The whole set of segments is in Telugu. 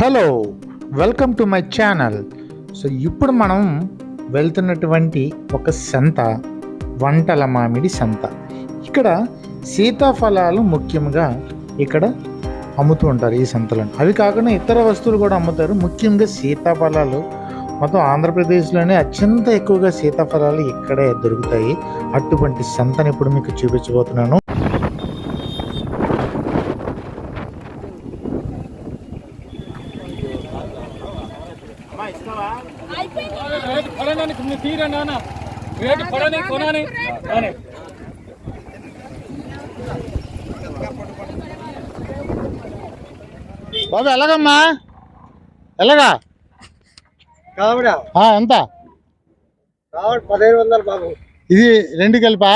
Hello welcome to my channel so ఇప్పుడు మనం వెళ్తున్నటువంటి ఒక సంత వంటల మామిడి సంత. ఇక్కడ సీతాఫలాలు ముఖ్యంగా ఇక్కడ అమ్ముతూ ఉంటారు ఈ సంతలను. అవి కాకుండా ఇతర వస్తువులు కూడా అమ్ముతారు. ముఖ్యంగా సీతాఫలాలు. మొత్తం ఆంధ్రప్రదేశ్లోనే అత్యంత ఎక్కువగా సీతాఫలాలు ఇక్కడే దొరుకుతాయి. అటువంటి సంతను ఇప్పుడు మీకు చూపించబోతున్నాను రేటు పడనని మీరు తీరండి అన్న రేటు కొనని అని బాబు ఎలాగమ్మా? ఎలాగా? కావుడా. ఆ, ఎంత? కావుడు పదిహేను వందలు బాబు. ఇది రెండు కలిపా?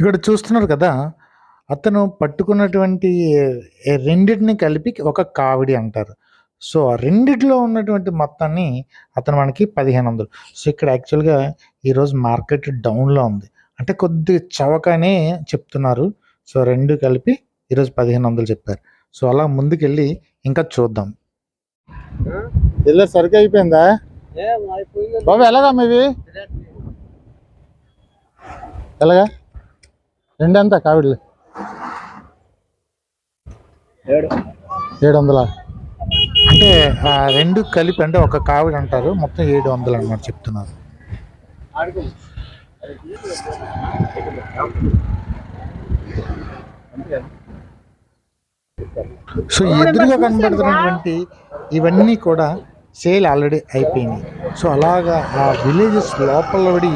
ఇక్కడ చూస్తున్నారు కదా అతను పట్టుకున్నటువంటి రెండిటిని కలిపి ఒక కావిడి అంటారు. సో ఆ రెండిట్లో ఉన్నటువంటి మొత్తాన్ని అతను మనకి పదిహేను వందలు సో ఇక్కడ యాక్చువల్గా ఈరోజు మార్కెట్ డౌన్లో ఉంది. అంటే కొద్దిగా చవకనే చెప్తున్నారు. సో రెండు కలిపి ఈరోజు పదిహేను వందలు చెప్పారు. సో అలా ముందుకెళ్ళి ఇంకా చూద్దాం. ఇలా సరుకు అయిపోయిందా? బాబు ఎలాగా ఇవి? ఎలాగా? రెండెంత కావిడ్లు? ఏడు. ఏడు వందల అంటే రెండు కలిపి అంటే ఒక కావిడి అంటారు. మొత్తం ఏడు వందలు అన్నమాట చెప్తున్నారు. సో ఎదురుగా కనబడుతున్నటువంటి ఇవన్నీ కూడా సేల్ ఆల్రెడీ అయిపోయినాయి. సో అలాగా ఆ విలేజెస్ లోపల పడి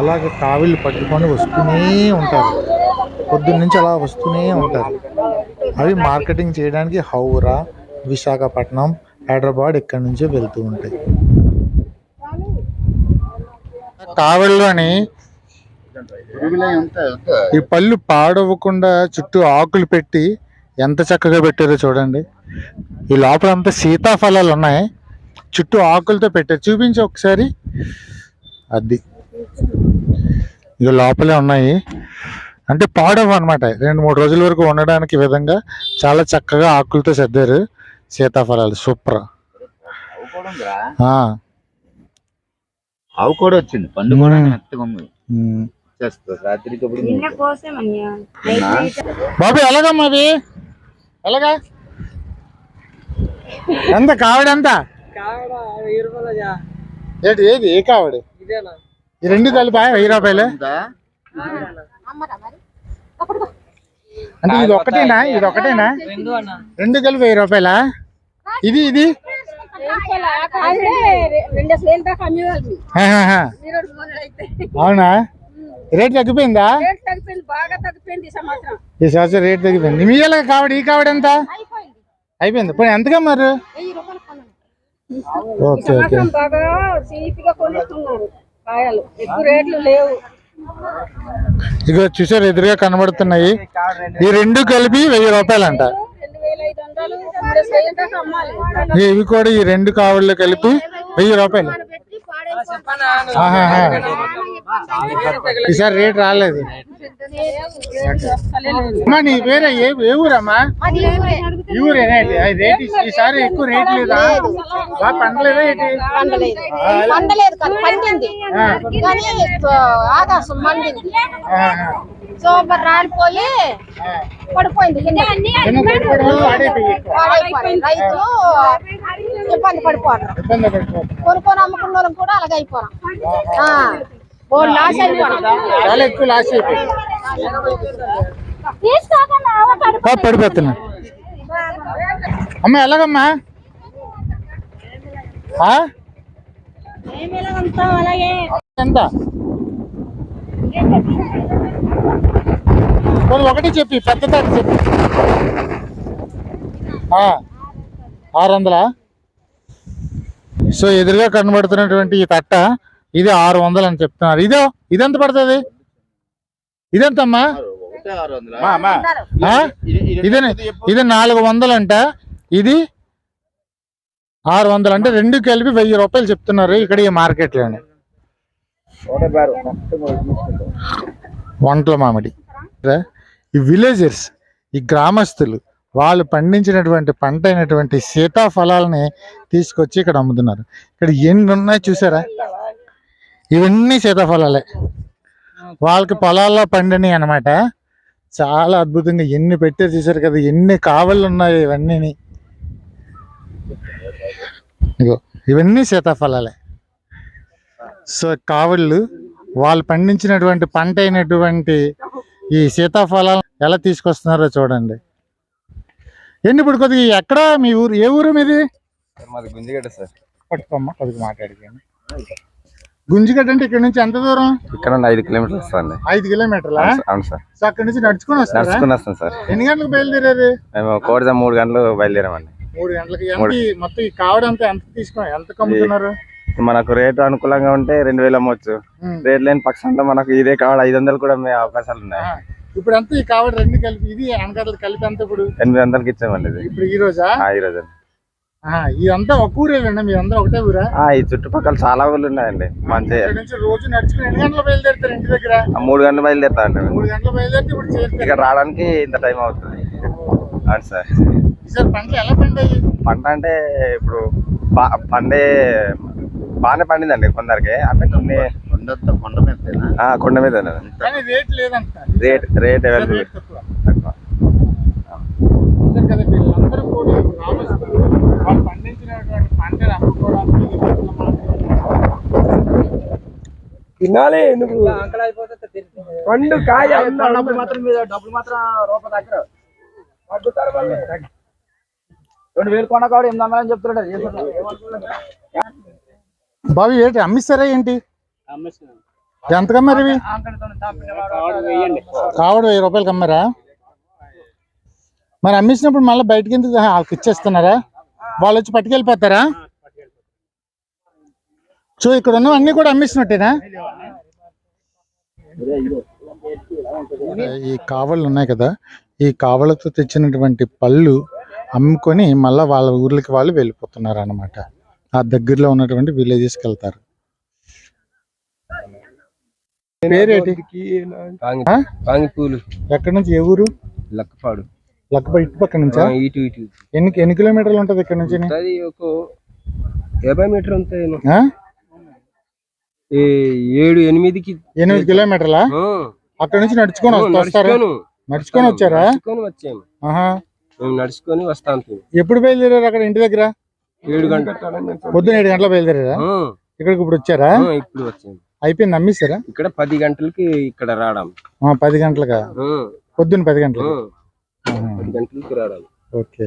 అలాగ కావిళ్ళు పట్టుకొని వస్తూనే ఉంటారు. పొద్దున్న నుంచి అలా వస్తూనే ఉంటారు. అవి మార్కెటింగ్ చేయడానికి హౌరా విశాఖపట్నం హైదరాబాద్ ఇక్కడ నుంచే వెళ్తూ ఉంటాయి. కావలిలోని ఈ పళ్ళు పాడవకుండా చుట్టూ ఆకులు పెట్టి ఎంత చక్కగా పెట్టారో చూడండి. ఈ లోపల అంతా సీతాఫలాలు ఉన్నాయి. చుట్టూ ఆకులతో పెట్టారు. చూపించి ఒకసారి. అది. ఇక లోపలే ఉన్నాయి. అంటే పాడవ అనమాట రెండు మూడు రోజుల వరకు ఉండడానికి విధంగా చాలా చక్కగా ఆకులతో సర్దారు. సీతాఫలాలు సూపర్. ఆవు కూడా వచ్చింది పండు కూడా. మెత్తగా ఉంది. రాత్రికి బాబు ఎలాగమ్మా అవి ఎలాగా? ఎంత కావడంత కావుడా జా. ఏంటి ఏది? ఏ కావడి? ఇదేనా? ఈ రెండు కలిపా వెయ్యి రూపాయలు? అంటే ఇది ఒకటేనా ఇది ఒకటేనా రెండు అన్న. రెండు కలిపి వెయ్యి రూపాయలా? ఇది ఇది? అవునా? రేట్ తగ్గిపోయిందా? ఈ సంవత్సరం. రేట్ తగ్గిపోయింది. మీ ఎలా కావడి ఈ కావడి ఎంత? అయిపోయింది. పోనీ ఎంతగా మరి? Okay okay. ఇగో చూసారు ఎదురుగా కనబడుతున్నాయి. ఈ రెండు కలిపి వెయ్యి రూపాయలంట. ఇవి కూడా ఈ రెండు కావళ్ళు కలిపి వెయ్యి రూపాయలు. ఈసారి రేట్ రాలేదు. అమ్మా నీ వేరే ఏ ఏ ఊరమ్మా? ఈ ఊరేనా రేట్ ఈ- ఈసారి ఎక్కువ రేట్ లేదా? బాగా పండలేదా ఏంటి? పండలేదు పండింది. ఆకాశం రాలిపోయి. పడిపోయింది ఇబ్బంది కొనుక్కొని అమ్ముకున్న కూడా అలాగే ఓ లాస్ అయిపోవడం. చాలా ఎక్కువ లాస్ అయిపోయింది. ఆ, పడిపోతున్నా. అమ్మ ఎలాగమ్మా? ఎంత? పోనీ ఒకటి చెప్పి పెద్ద తాటి చెప్పి. ఆరు వందలా సో ఎదురుగా కనబడుతున్నటువంటి ఈ తట్ట ఇది ఆరు వందలు అని చెప్తున్నారు. ఇదో ఇదెంత పడుతుంది? ఇదెంతమ్మా? ఇది నాలుగు వందలు అంట ఇది ఆరు వందలు అంటే రెండు కలిపి వెయ్యి రూపాయలు చెప్తున్నారు ఇక్కడ ఈ మార్కెట్లోనే. వంటల మామిడి. ఈ విలేజర్స్ ఈ గ్రామస్తులు వాళ్ళు పండించినటువంటి పంట అయినటువంటి సీతాఫలాలని తీసుకొచ్చి ఇక్కడ అమ్ముతున్నారు. ఇక్కడ ఎన్ని ఉన్నాయి చూసారా? ఇవన్నీ సీతాఫలాలే వాళ్ళకి పొలాల్లో పండినాయి అన్నమాట. చాలా అద్భుతంగా ఎన్ని పెట్టారు చూసారు కదా ఎన్ని కావళ్ళు ఉన్నాయి ఇవన్నీ ఇగో ఇవన్నీ సీతాఫలాలే సో కావళ్ళు వాళ్ళు పండించినటువంటి పంట అయినటువంటి ఈ సీతాఫలాలు ఎలా తీసుకొస్తున్నారో చూడండి. ఏంటి ఇప్పుడు కొద్దిగా ఎక్కడ మీ ఊరు ఏ ఊరు మీది? మాది గుంజిగడ్డ సార్. పట్టుకోమ్మా కొద్దిగా మాట్లాడికాను గుంజిగడ్డ అంటే ఇక్కడ నుంచి ఎంత దూరం? ఇక్కడ నుండి ఐదు కిలోమీటర్లు వస్తుంది ఐదు కిలోమీటర్లా? అవును సార్ సో అక్కడ నుంచి నడుచుకొని వస్తారా? నడుచుకుని వస్తాం సార్. ఎన్ని గంటలకు బయలుదేరారు? మేము కోడిజా మూడు గంటలు బయలుదేరామండి. మూడు గంటలకి. మొత్తం ఈ కావడంతా ఎంత తీసుకుని ఎంత కమ్ముతున్నారు? మనకు రేటు అనుకూలంగా ఉంటే రెండు వేలు అమ్మవచ్చు. రేట్ లేని పక్షంలో మనకు ఇదే కావాలి? ఐదు వందలు కూడా అమ్మే అవకాశాలు ఉన్నాయి. ఇప్పుడు అంతా ఈ కావడ రెండు కలిపి ఇది వెనకట్లు కలిపి అంతా ఇప్పుడు? ఎనిమిది వందలకి ఇచ్చామండి ఇది. ఇప్పుడు ఈ రోజా? ఈ రోజు. ఇదంతా ఒక ఊరేనండి మీ అందరూ ఒకటే ఊరా? ఈ చుట్టుపక్కల చాలా ఊళ్ళు ఉన్నాయండి. మంచి రోజు నడుచుకుని ఎన్ని గంటలు బయలుదేరుతారు ఇంటి దగ్గర? మూడు గంటలు బయలుదేరుతా అండి మూడు గంటలు బయలుదేరితే ఇప్పుడు ఇక్కడ రావడానికి ఇంత టైం అవుతుంది. అవును సార్. పంటలు ఎలా పండాయి? పంట అంటే ఇప్పుడు పండే బాగానే పండిందండి కొందరికి. అంటే కొన్ని కొండ మీద ఆ, కొండ మీద కానీ రేట్ లేదంట. Rate rate available. తక్కువ. తినాలి నువ్వు పండు కాయ డబ్బులు మాత్రం మీద డబ్బులు మాత్రం రూపాయి దగ్గర. రెండు వేలు కొనకాడు ఎనిమిది వందలు అని చెప్తున్నాడు. బాబు ఏంటి? అమ్మిస్తారా ఏంటి? ఎంత కమ్మారు ఇవి? కావడ వెయ్యి రూపాయలకి అమ్మారా? మరి అమ్మించినప్పుడు మళ్ళీ బయటకి ఎందుకు వాళ్ళకి ఇచ్చేస్తున్నారా? వాళ్ళు వచ్చి పట్టుకెళ్ళిపోతారా? సో ఇక్కడ ఉన్న అన్ని కూడా అమ్మిస్తున్నట్టేనా? ఈ కావళ్ళు ఉన్నాయి కదా ఈ కావలతో తెచ్చినటువంటి పళ్ళు అమ్ముకొని మళ్ళీ వాళ్ళ ఊర్లకి వాళ్ళు వెళ్ళిపోతున్నారు అన్నమాట ఆ దగ్గరలో ఉన్నటువంటి విలేజెస్కి వెళ్తారు. పేరేటి? కాంగిపూలు. ఎక్కడి నుంచి? ఏ ఊరు? లక్కపాడు. లక్కప ఇటు పక్క నుంచా? ఇటు ఇటు ఎన్ని ఎన్ని కిలోమీటర్లు ఉంటది ఇక్కడ నుంచి? యాభై మీటర్ ఉంటాయి? ఏడు ఎనిమిదికి ఎనిమిది కిలోమీటర్లా? అక్కడ నుంచి నడుచుకొని వస్తా- వస్తారా? నడుచుకొని వచ్చారా? నడుచుకొని వచ్చాము. ఆహా. మేము నడుచుకొని వస్తాం. ఎప్పుడు బయలుదేరారు అక్కడ ఇంటి దగ్గర? ఏడు గంటల పొద్దున ఏడు గంటల బయలుదేరారా? ఇక్కడికి ఇప్పుడు వచ్చారా? ఇప్పుడు వచ్చాము అయిపోయింది నమ్మిస్తారా ఇక్కడ పది గంటలకి ఇక్కడ రావడం. ఆ, పది గంటలుగా ఆ, పొద్దున్న పది గంటలకు? ఆహా, పది గంటలకి రావడం. ఓకే.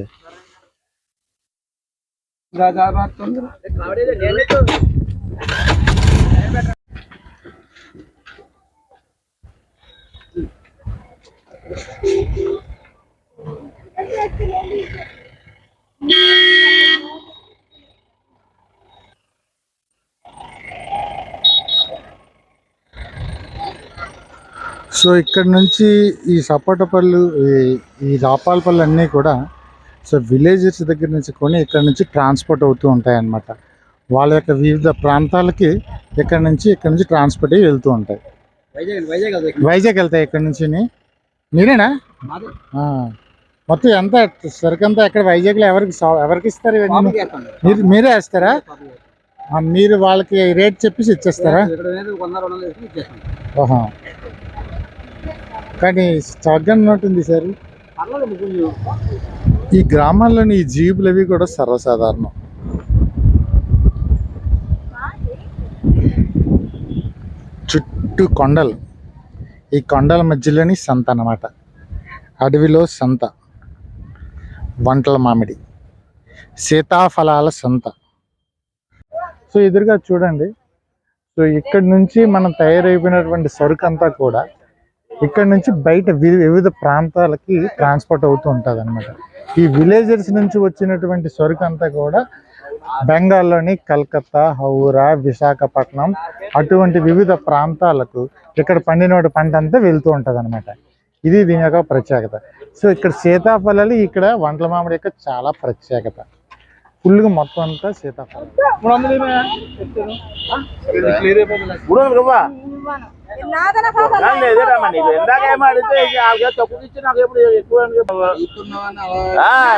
సో ఇక్కడ నుంచి ఈ సపోటా పళ్ళు ఈ- రాపాల పళ్ళు అన్నీ కూడా సో విలేజెస్ దగ్గర నుంచి కొని ఇక్కడ నుంచి ట్రాన్స్పోర్ట్ అవుతూ ఉంటాయి అన్నమాట వాళ్ళ యొక్క వివిధ ప్రాంతాలకి ఇక్కడ నుంచి ఇక్కడ నుంచి ట్రాన్స్పోర్ట్ అయ్యి వెళ్తూ ఉంటాయి. వైజాగ్ వెళ్తాయి ఇక్కడ నుంచి మీరేనా. మొత్తం ఎంత సరుకంతా ఎక్కడ వైజాగ్లో ఎవరికి ఎవరికి ఇస్తారు ఇవన్నీ? మీరు మీరే వేస్తారా? మీరు వాళ్ళకి రేట్ చెప్పేసి ఇచ్చేస్తారా? ఇక్కడ మీద వంద రెండు వందలు వేసి ఇచ్చేస్తాం ఆహా. కానీ చక్కగా ఉన్నట్టుంది సార్. ఈ గ్రామాల్లోని ఈ జీబులు అవి కూడా సర్వసాధారణం. చుట్టూ కొండలు. ఈ కొండల మధ్యలోని సంత అన్నమాట. అడవిలో సంత. వంటల మామిడి. సీతాఫలాల సంత. సో ఎదురుగా చూడండి. సో ఇక్కడ నుంచి మనం తయారైపోయినటువంటి సరుకు అంతా కూడా ఇక్కడ నుంచి బయట వి- వివిధ ప్రాంతాలకి ట్రాన్స్పోర్ట్ అవుతూ ఉంటుంది అనమాట ఈ విలేజర్స్ నుంచి వచ్చినటువంటి సరుకు అంతా కూడా బెంగాల్లోని కలకత్తా హౌరా విశాఖపట్నం అటువంటి వివిధ ప్రాంతాలకు ఇక్కడ పండిన పంట అంతా వెళ్తూ ఉంటుంది అనమాట ఇది దీని యొక్క ప్రత్యేకత. సో ఇక్కడ సీతాఫలాలు ఇక్కడ వంటల మామిడి యొక్క చాలా ప్రత్యేకత. ఫుల్గా మొత్తం అంతా సీతాఫలం.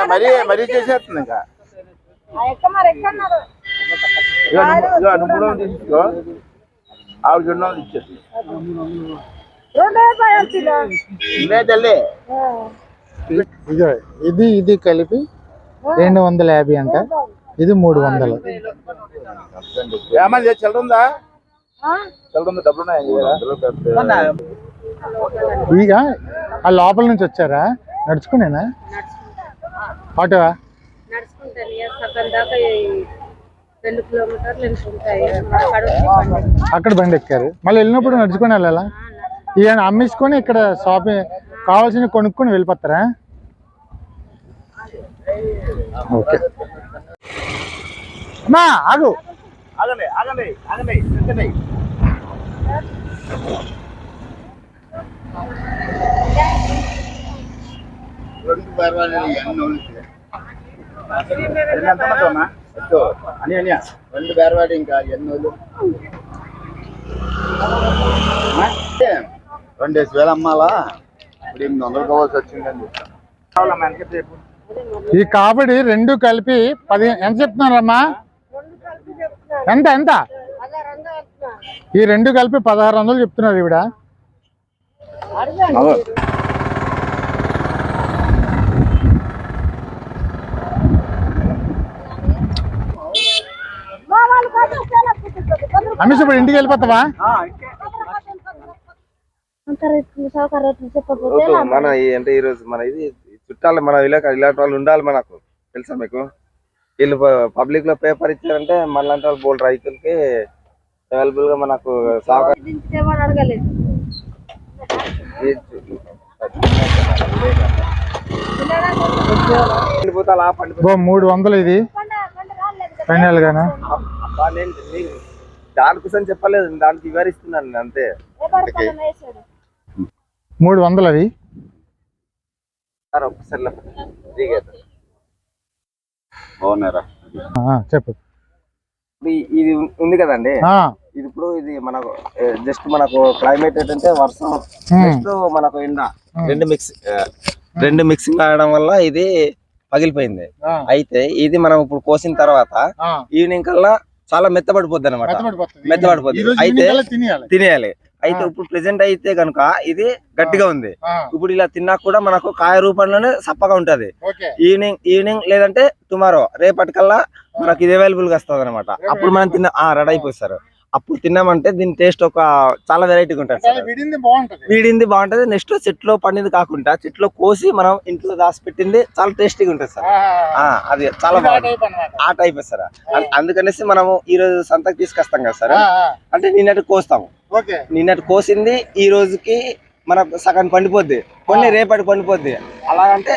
మరి మరీ చేసేస్తుంది ఇంకా. నువ్వు- తీసుకో ఆవిడ ఇది ఇది కలిపి రెండు వందల యాభై అంట. ఇది మూడు వందలు. ఇక ఆ? లోపల నుంచి వచ్చారా? నడుచుకునేనా? వెళ్తుంటాయి అక్కడ బండి. ఎక్కారు మళ్ళీ వెళ్ళినప్పుడు నడుచుకొని వెళ్ళాలా? ఇవన్నీ అమ్మేసుకొని ఇక్కడ షాపింగ్ కావాల్సినవి కొనుక్కొని వెళ్ళిపోతారా? ఓకే. అమ్మా ఆగు. ఆగండి ఆగండి అమ్మా? అని అనియా రెండు బేరవాడి ఇంకా ఎన్నోళ్ళు రెండేసి వేలు అమ్మాలా? ఇప్పుడు ఎనిమిది వందలు కావాల్సి వచ్చిందని చెప్పాను. కావాలమ్మా ఎంత సేపు ఈ కాబడి రెండు కలిపి పది ఎంత చెప్తున్నారమ్మా? ఎంత ఎంత? ఈ రెండు కలిపి పదహారు వందలు చెప్తున్నారు ఈవిడ. అమిష్ ఇప్పుడు ఇంటికి వెళ్ళిపోతావా? మన ఈ- అంటే ఈ రోజు మన ఇది చుట్టాలు మన ఇలా ఇలాంటి వాళ్ళు ఉండాలి మనకు. తెలుసా మీకు? వీళ్ళు పబ్లిక్లో పేపర్ ఇచ్చారంటే మనలాంటి వాళ్ళు బోల్ రైతులకి అవైలబుల్గా మనకు మూడు వందలు ఇది. ఫైనల్ గానా? అబ్బా, నేను నేను దానికోసం చెప్పలేదు దానికి వివరిస్తున్నాను నేను అంతే. మూడు వందలు అవి బాగున్నారా? చెప్పు. ఇది ఉంది కదండి? ఆ, ఇది ఇప్పుడు ఇది మనకు జస్ట్ మనకు క్లైమేట్ ఏంటంటే వర్షం నెక్స్ట్ మనకు ఎండ. రెండు మిక్స్ రెండు మిక్సింగ్ ఆడడం వల్ల ఇది పగిలిపోయింది. అయితే ఇది మనం ఇప్పుడు కోసిన తర్వాత. ఈవినింగ్ కల్లా చాలా మెత్తబడిపోద్ది అనమాట మెత్తబడిపోతుంది. మెత్తబడిపోద్ది. ఈ రోజు అయితే- తినేయాలి. అయితే ఇప్పుడు ప్రెసెంట్ అయితే కనుక ఇది గట్టిగా ఉంది. ఇప్పుడు ఇలా తిన్నా కూడా మనకు కాయ రూపంలోనే సప్పగా ఉంటది. ఈవినింగ్ ఈవినింగ్ లేదంటే టుమారో రేపటికల్లా మనకి ఇది అవైలబుల్గా వస్తుంది అనమాట అప్పుడు మనం తిన్న రెడీ అయిపోయి సార్. అప్పుడు తిన్నామంటే దీని టేస్ట్ ఒక చాలా వెరైటీగా ఉంటుంది విడింది బాగుంటది. వీడింది బాగుంటది. నెక్స్ట్ చెట్లో పండింది కాకుండా చెట్లో కోసి మనం ఇంట్లో దాచి పెట్టింది చాలా టేస్టీగా ఉంటుంది సార్. అది చాలా బాగుంటుంది. ఆ టైప్ సార్. అందుకనేసి మనము ఈ రోజు సంతకు తీసుకొస్తాం కదా సార్. అంటే నిన్నటి కోస్తాము. నిన్నటి కోసింది ఈ రోజుకి మనకు సగం పండిపోద్ది. కొన్ని రేపటి పండిపోద్ది. అలాగంటే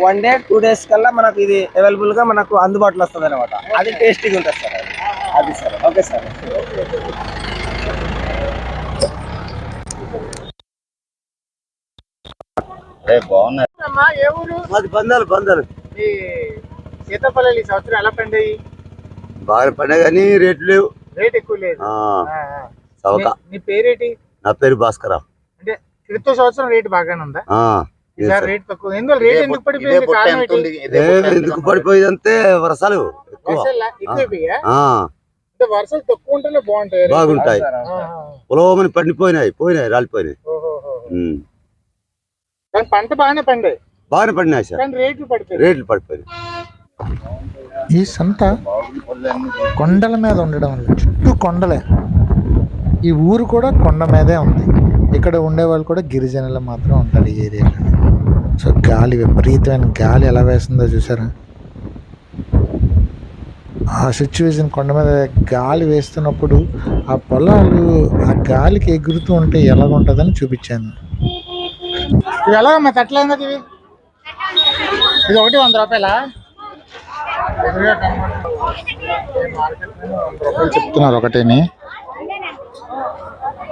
వన్ డే టూ డేస్ కల్లా మనకు ఇది అవైలబుల్గా మనకు అందుబాటులో వస్తుంది అనమాట అది టేస్టీగా ఉంటుంది సార్ అది. సార్. Okay sir. బంధాలు బంధాలు. ఈ సీతాఫలాలు ఈ సంవత్సరం ఎలా పండాయి? బాగా పడే కానీ రేట్లు లేవు. రేట్ ఎక్కువ లేదు. ఆ, ఆ, ఆ. చవక. నీ- పేరేటి? నా పేరు అంటే క్రితం సంవత్సరం రేట్ బాగానే ఉందా? ఆ, ఈసారి రేట్ తక్కువ ఎందువల్ల రేట్ ఎందుకు పడిపోయింది కారణం ఏంటి? ఏ, ఎందుకు పడిపోయిందంటే వర్షాలు ఎక్కువ. వర్షాలు ఎక్కువైపోయా ఆ, అంటే వర్షాలు తక్కువ ఉంటేనే బాగుంటాయి రేట్లు. బాగుంటాయి. ఆ, ఆ. పొలవమని పండిపోయినాయి పోయినాయి రాలిపోయినాయి. ఓహోహో. ఉమ్. కానీ పంట బాగానే పండాయి. బాగానే పడినాయి సార్. కానీ రేట్లు పడిపోయాయి రేట్లు పడిపోయినాయి. ఈ సంత కొండల మీద ఉండడం వల్ల చుట్టూ కొండలే. ఈ ఊరు కూడా కొండ మీదే ఉంది. ఇక్కడ ఉండే వాళ్ళు కూడా గిరిజనులు మాత్రం ఉంటారు ఈ ఏరియాలో. సో గాలి విపరీతమైన గాలి ఎలా వేస్తుందో చూసారా? ఆ సిచ్యువేషన్ కొండ మీద గాలి వేస్తున్నప్పుడు ఆ పొలాలు ఆ గాలికి ఎగురుతూ ఉంటే ఎలా ఉంటుందని చూపించాను. ఇది ఎలాగమ్మా తట్లేదు ఇది ఇది ఒకటి వంద రూపాయలా రూపాయలు? చెప్తున్నారు ఒకటేని.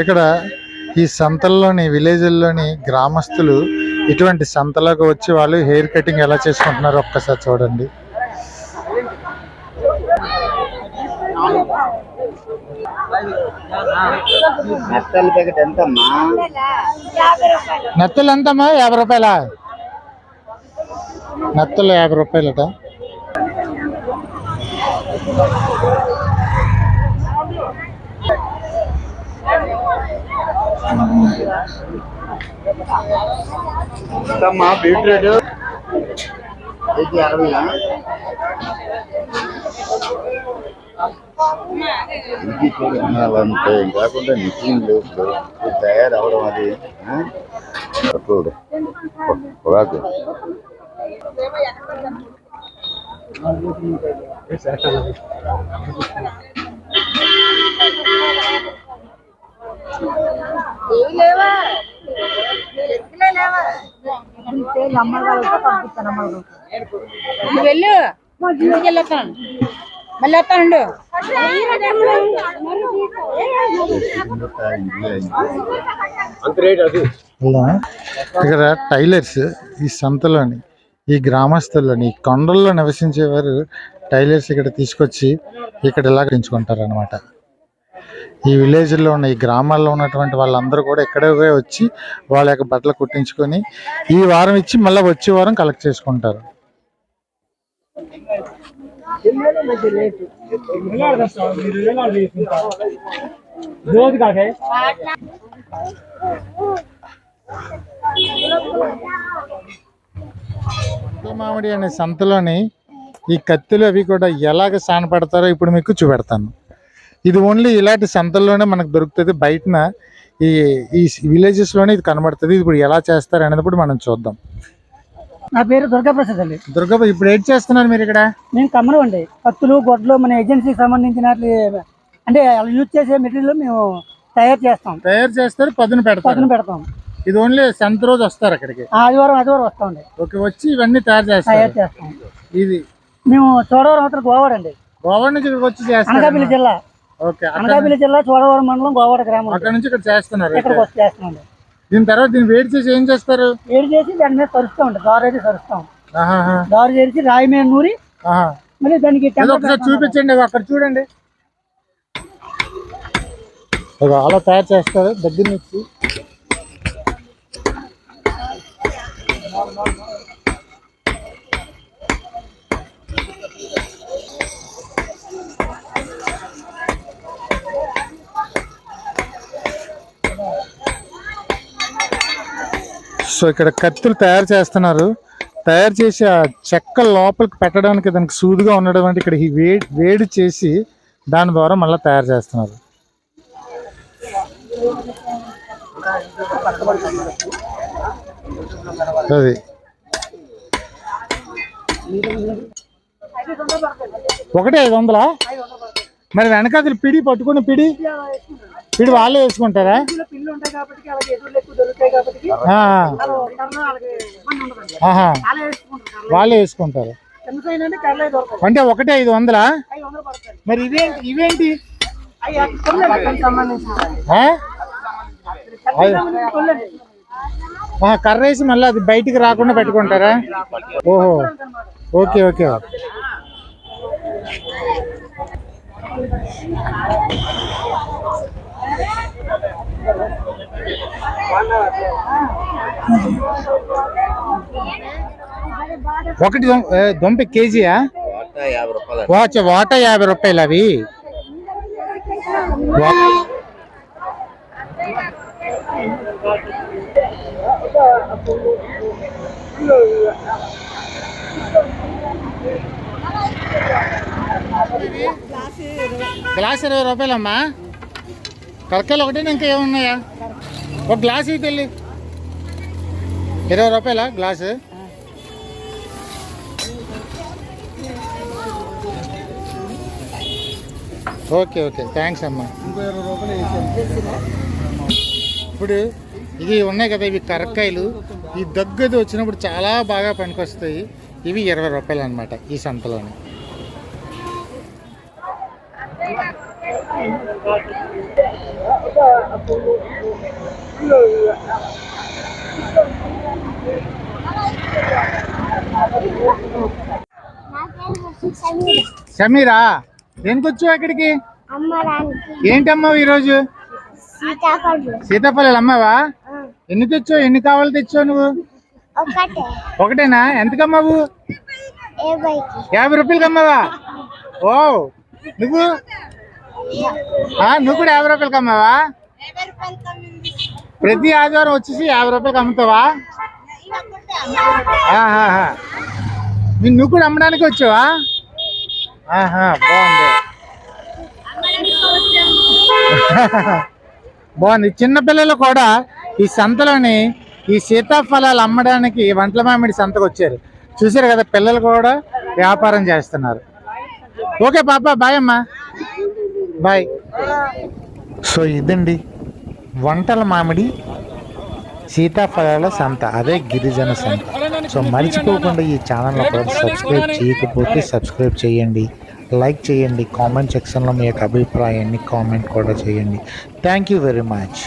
ఇక్కడ ఈ సంతల్లోని విలేజ్ల్లోని గ్రామస్తులు ఇటువంటి సంతలోకి వచ్చి వాళ్ళు హెయిర్ కటింగ్ ఎలా చేసుకుంటున్నారో ఒక్కసారి చూడండి. నెత్తలు ఎంతమ్మా? యాభై రూపాయల? నెత్తలు యాభై రూపాయలట. ఎంతమ్మా బీట్రూట్ ఇది అరవైనా ఇది చూడాలంటే కాకుండా మిషన్లు ఇప్పుడు. ఇది తయారవడం అది? చూడు. పొగాకు నువ్వు వెళ్ళు. ఇంటికి వెళ్ళొస్తాను మళ్ళీ వస్తాను ఇలా ఇక్కడ టైలర్స్ ఈ సంతలోని ఈ గ్రామస్తుల్లోని ఈ కొండల్లో నివసించేవారు టైలర్స్ ఇక్కడ తీసుకొచ్చి ఇక్కడ ఇలా పెంచుకుంటారు అనమాట ఈ విలేజ్లో ఉన్న ఈ గ్రామాల్లో ఉన్నటువంటి వాళ్ళందరూ కూడా ఇక్కడే వచ్చి వాళ్ళ యొక్క బట్టలు కుట్టించుకొని ఈ వారం ఇచ్చి మళ్ళీ వచ్చే వారం కలెక్ట్ చేసుకుంటారు. మామిడి అనే సంతలోని ఈ కత్తులు అవి కూడా ఎలాగ సానపడతారో ఇప్పుడు మీకు చూపెడతాను. ఇది ఓన్లీ ఇలాంటి సంతల్లోనే మనకు దొరుకుతుంది. బయటన ఈ ఈ విలేజెస్లోనే ఇది కనబడుతుంది. ఇది ఇప్పుడు ఎలా చేస్తారు అనేది ఇప్పుడు మనం చూద్దాం. నా పేరు దుర్గాప్రసాద్ అండి. దుర్గా ఇప్పుడు ఏం చేస్తున్నారు మీరు ఇక్కడ? మేము కమ్మరం అండి. కత్తులు గొడ్లు మన ఏజెన్సీకి సంబంధించిన అంటే యూజ్ చేసే మెటీరియల్ మేము తయారు చేస్తాం. తయారు చేస్తారు పదును పెడతారు. పక్కన పెడతాం. ఇది ఓన్లీ సంత రోజు వస్తారు అక్కడికి? ఆదివారం ఆదివారం వస్తామండి. ఓకే వచ్చి ఇవన్నీ తయారు తయారు చేస్తారు చేస్తాం. ఇది మేము చోడవరం అవతల గోవాడ అండి గోవా నుంచి ఇక్కడికి వచ్చి అనకాపల్లి చేస్తారు జిల్లా. అనకాపల్లి జిల్లా చోడవరం మండలం గోవాడ గ్రామం అక్కడ నుంచి ఇక్కడ చేస్తున్నారు ఇక్కడికి. వచ్చి చేస్తామండి దీని తర్వాత దీన్ని వేడి చేసి ఏం చేస్తారు? వేడి చేసి దాని మీద సరుస్తామండి దారు అయితే సరుస్తాం దారు చేసి రాయి మీద నూరి. మళ్ళీ దానికి. చూపించండి అక్కడ చూడండి. అలా తయారు చేస్తారు దగ్గర నుంచి. సో ఇక్కడ కత్తులు తయారు చేస్తున్నారు. తయారు చేసి ఆ చెక్క లోపలికి పెట్టడానికి దానికి సూదుగా ఉండడం అంటే ఇక్కడ ఈ వేడి వేడి చేసి దాని ద్వారా మళ్ళీ తయారు చేస్తున్నారు. అది. ఒకటి ఐదు వందలా? మరి వెనకాతలు పిడి పట్టుకుని పిడి. పిడి వాళ్ళే వేసుకుంటారా? వాళ్ళు వేసుకుంటారు అంటే ఒకటి ఐదు వందలా? మరి ఇవేంటి ఇవేంటి? కర్ర వేసి మళ్ళీ అది బయటికి రాకుండా పెట్టుకుంటారా? ఓహో. Okay okay. ఒకటి దొంప కేజీయా? వాచ్ వాట యాభై రూపాయలు అవి. గ్లాస్ ఇరవై రూపాయలమ్మా. కరకాయలు ఒకటే ఇంకా ఏమున్నాయా? ఒక గ్లాస్ ఇటు వెళ్ళి ఇరవై రూపాయలా గ్లాసు ఓకే ఓకే. థ్యాంక్స్ అమ్మా. ఇప్పుడు ఇవి ఉన్నాయి కదా ఇవి కరక్కాయలు ఈ దగ్గది వచ్చినప్పుడు చాలా బాగా పనికొస్తాయి. ఇవి ఇరవై రూపాయలు అనమాట ఈ సంతలోని. సమీరా దేనికి వచ్చావు అక్కడికి అమ్మడానికి ఏంటమ్మా ఈరోజు? సీతాఫలం. సీతాఫలాలు అమ్మావా? ఎన్ని తెచ్చావు? ఎన్ని కావాలి తెచ్చావు నువ్వు? ఒకటే. ఒకటేనా? ఎంతకమ్మావు? యాభై రూపాయలకి అమ్మావా ఓ నువ్వు? నువ్వు కూడా యాభై రూపాయలకి అమ్మావా? ప్రతి ఆదివారం వచ్చేసి యాభై రూపాయలకి అమ్ముతావా? నువ్వు కూడా అమ్మడానికి వచ్చావా? ఆహా బాగుంది. బాగుంది. చిన్నపిల్లలు కూడా ఈ సంతలోని ఈ సీతాఫలాలు అమ్మడానికి వంటల మామిడి సంతకు వచ్చారు. చూసారు కదా పిల్లలు కూడా వ్యాపారం చేస్తున్నారు. ఓకే పాప బాయ్ అమ్మా. బాయ్. సో ఇదండి. వంటల మామిడి సీతాఫలాల సంత అదే గిరిజన సంత. సో మర్చిపోకుండా ఈ ఛానల్ కూడా సబ్స్క్రైబ్ చేయకపోతే సబ్స్క్రైబ్ చేయండి. లైక్ చేయండి. కామెంట్ సెక్షన్లో మీ యొక్క అభిప్రాయాన్ని కామెంట్ కూడా చేయండి. Thank you very much